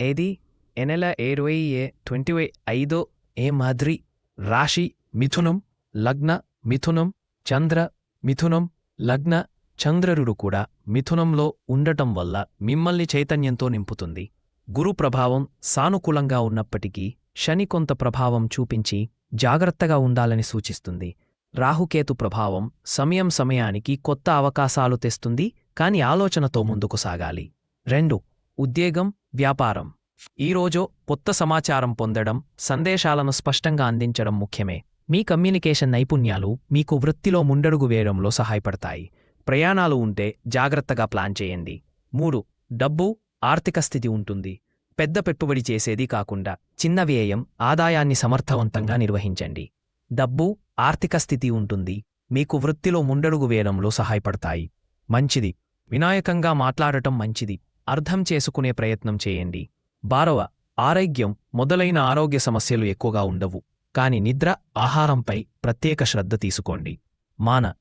ఏది? ఎనెల ఇరవై ట్వంటీ ఐదో ఏ మాదిరి? రాశి మిథునం లగ్న మిథునం చంద్ర మిథునం లగ్న చంద్రరుడు కూడా మిథునంలో ఉండటం వల్ల మిమ్మల్ని చైతన్యంతో నింపుతుంది. గురు ప్రభావం సానుకూలంగా ఉన్నప్పటికీ శని కొంత ప్రభావం చూపించి జాగ్రత్తగా ఉండాలని సూచిస్తుంది. రాహుకేతు ప్రభావం సమయం సమయానికి కొత్త అవకాశాలు తెస్తుంది కాని ఆలోచనతో ముందుకు సాగాలి. రెండు ఉద్యోగం వ్యాపారం. ఈరోజు కొత్త సమాచారం పొందడం సందేశాలను స్పష్టంగా అందించడం ముఖ్యమే. మీ కమ్యూనికేషన్ నైపుణ్యాలు మీకు వృత్తిలో ముండడుగు వేయడంలో సహాయపడతాయి. ప్రయాణాలు ఉంటే జాగ్రత్తగా ప్లాన్ చేయండి. మూడు డబ్బు ఆర్థిక స్థితి ఉంటుంది. పెద్ద పెట్టుబడి చేసేది కాకుండా చిన్న వ్యయం ఆదాయాన్ని సమర్థవంతంగా నిర్వహించండి. డబ్బు ఆర్థిక స్థితి ఉంటుంది. మీకు వృత్తిలో ముండడుగు వేయడంలో సహాయపడతాయి. మంచిది. వినాయకంగా మాట్లాడటం మంచిది. అర్థం చేసుకునే ప్రయత్నం చేయండి. బారవ ఆరోగ్యం మొదలైన ఆరోగ్య సమస్యలు ఎక్కువగా ఉండవు. కాని నిద్ర ఆహారంపై ప్రత్యేక శ్రద్ధ తీసుకోండి. మాన